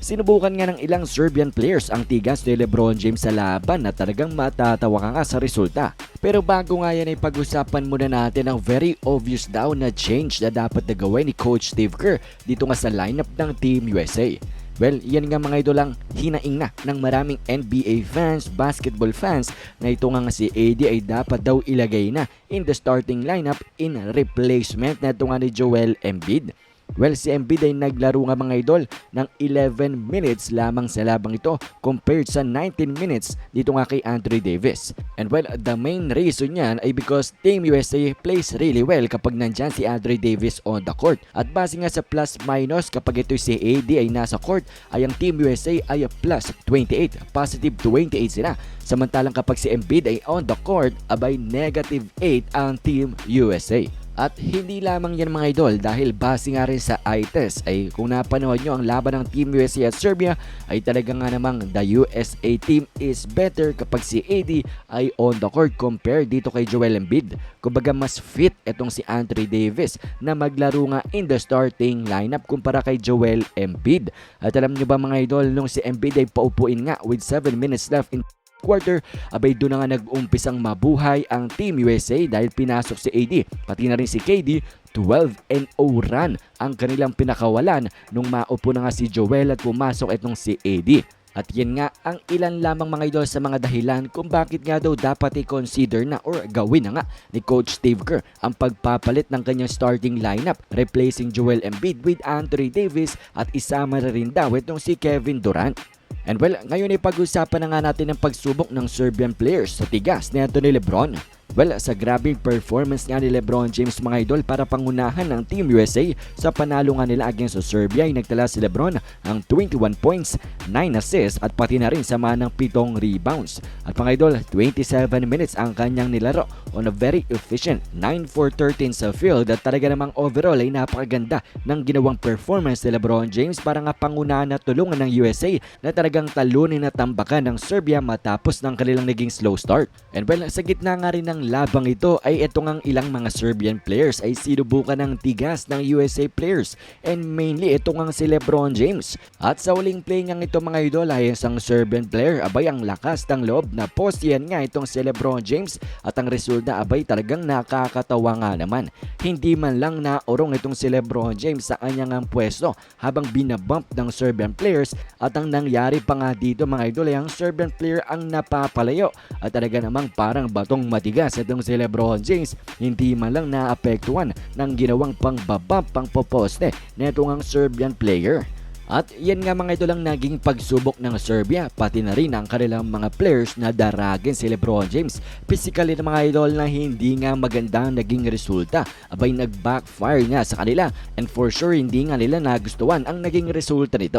Sinubukan nga ng ilang Serbian players ang tigas ni Lebron James sa laban na talagang matatawa ka nga sa resulta. Pero bago nga yan ay pag-usapan muna natin ang very obvious daw na change na dapat na gawin ni Coach Steve Kerr dito nga sa lineup ng Team USA. Well, yan nga mga idol ang hinaing na ng maraming NBA fans, basketball fans na ito nga nga si AD ay dapat daw ilagay na in the starting lineup in replacement na ito nga ni Joel Embiid. Well, si Embiid ay naglaro nga mga idol ng 11 minutes lamang sa labang ito compared sa 19 minutes dito nga kay Anthony Davis. And well, the main reason yan ay because Team USA plays really well kapag nandyan si Anthony Davis on the court. At base nga sa plus minus kapag ito si AD ay nasa court ay ang Team USA ay plus 28, positive 28 sila. Samantalang kapag si Embiid ay on the court, abay negative 8 ang Team USA. At hindi lamang yan mga idol dahil base nga rin sa eye test ay kung napanood nyo ang laban ng Team USA at Serbia ay talaga nga namang the USA team is better kapag si AD ay on the court compared dito kay Joel Embiid. Kumbaga mas fit itong si Anthony Davis na maglaro nga in the starting lineup kumpara kay Joel Embiid. At alam nyo ba mga idol nung si Embiid ay paupuin nga with 7 minutes left in quarter, abay doon na nga nag-umpisang mabuhay ang Team USA dahil pinasok si AD. Pati na rin si KD, 12 and 0 run ang kanilang pinakawalan nung maupo na nga si Joel at pumasok itong si AD. At yan nga ang ilan lamang mga idol sa mga dahilan kung bakit nga daw dapat i-consider na or gawin na nga ni Coach Steve Kerr ang pagpapalit ng kanyang starting lineup replacing Joel Embiid with Anthony Davis at isama na rin daw itong si Kevin Durant. And well, ngayon ay pag-usapan na nga natin ang pagsubok ng Serbian players sa tigas ni Anthony Lebron. Well, sa grabing performance nga ni Lebron James mga idol para pangunahan ng Team USA sa panalo nga nila against Serbia ay nagtala si Lebron ang 21 points, 9 assists at pati na rin sama ng 7 rebounds. At mga idol, 27 minutes ang kanyang nilaro on a very efficient 9 for 13 sa field at talaga namang overall ay napakaganda ng ginawang performance ni Lebron James para nga pangunahan at tulungan ng USA na talagang talunin at tambakan ng Serbia matapos ng kanilang naging slow start. And well, sa gitna nga rin ng labang ito ay ito ngang ilang mga Serbian players ay sinubukan ng tigas ng USA players and mainly ito ngang si Lebron James. At sa huling play ngang ito mga idol ay isang Serbian player abay ang lakas ng loob na post yan nga itong si Lebron James at ang resulta abay talagang nakakatawa nga naman. Hindi man lang naorong itong si Lebron James sa kanyang ang pwesto habang binabump ng Serbian players at ang nangyari pa nga dito mga idol ay ang Serbian player ang napapalayo at talaga namang parang batong matigas itong si Lebron James hindi man lang naapektuhan ng ginawang pangbabump pang poposte na itong ang Serbian player. At yan nga mga ito lang naging pagsubok ng Serbia pati na rin ang kanilang mga players na daragin si Lebron James. Physically ng mga idol na hindi nga magandang naging resulta abay nag-backfire nga sa kanila and for sure hindi nga nila nagustuhan ang naging resulta nito.